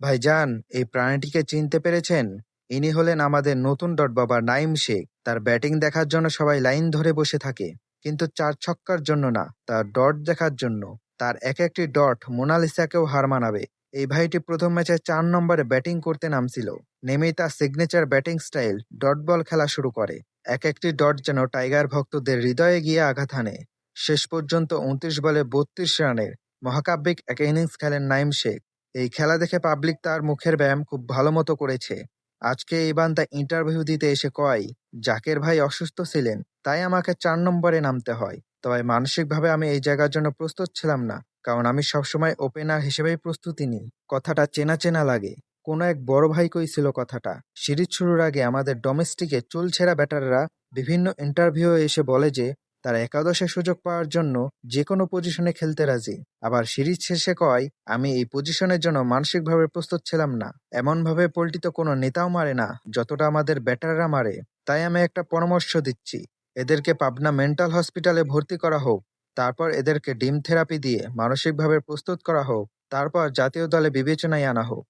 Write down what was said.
ভাইজান, এই প্রাণীটিকে চিনতে পেরেছেন? ইনি হলেন আমাদের নতুন ডট বাবা নাইম শেখ। তার ব্যাটিং দেখার জন্য সবাই লাইন ধরে বসে থাকে। কিন্তু চার ছক্কার জন্য না, তার ডট দেখার জন্য। তার এক একটি ডট মোনালিসাকেও হার মানাবে। এই ভাইটি প্রথম ম্যাচে চার নম্বরে ব্যাটিং করতে নামছিল। নেমেই তার signature batting style dot ball খেলা শুরু করে। এক একটি ডট যেন টাইগার ভক্তদের হৃদয়ে গিয়ে আঘাত হানে। শেষ পর্যন্ত উনত্রিশ বলে বত্রিশ রানের মহাকাব্যিক এক ইনিংস খেলেন নাইম শেখ। এই খেলা দেখে পাবলিক তার মুখের ব্যায়াম খুব ভালো মতো করেছে। আজকে এই তা ইন্টারভিউ দিতে এসে কয়, জাকের ভাই অসুস্থ ছিলেন, তাই আমাকে চার নম্বরে নামতে হয়। তবে মানসিকভাবে আমি এই জায়গার জন্য প্রস্তুত ছিলাম না, কারণ আমি সবসময় ওপেনার হিসেবেই প্রস্তুতি নিই। কথাটা চেনা চেনা লাগে। কোনো এক বড় ভাই কইছিল কথাটা। সিরিজ শুরুর আগে আমাদের ডোমেস্টিকে চুলছেরা ব্যাটাররা বিভিন্ন ইন্টারভিউ এসে বলে যে তারা একাদশে সুযোগ পাওয়ার জন্য যে কোনো পজিশনে খেলতে রাজি। আবার সিরিজ শেষে কয়, আমি এই পজিশনের জন্য মানসিকভাবে প্রস্তুত ছিলাম না। এমনভাবে পোল্টি তো কোনো নেতাও মারে না, যতটা আমাদের ব্যাটাররা মারে। তাই আমি একটা পরামর্শ দিচ্ছি। এদেরকে পাবনা মেন্টাল হসপিটালে ভর্তি করা হোক। তারপর এদেরকে ডিম থেরাপি দিয়ে মানসিকভাবে প্রস্তুত করা হোক। তারপর জাতীয় দলে বিবেচনায় আনা হোক।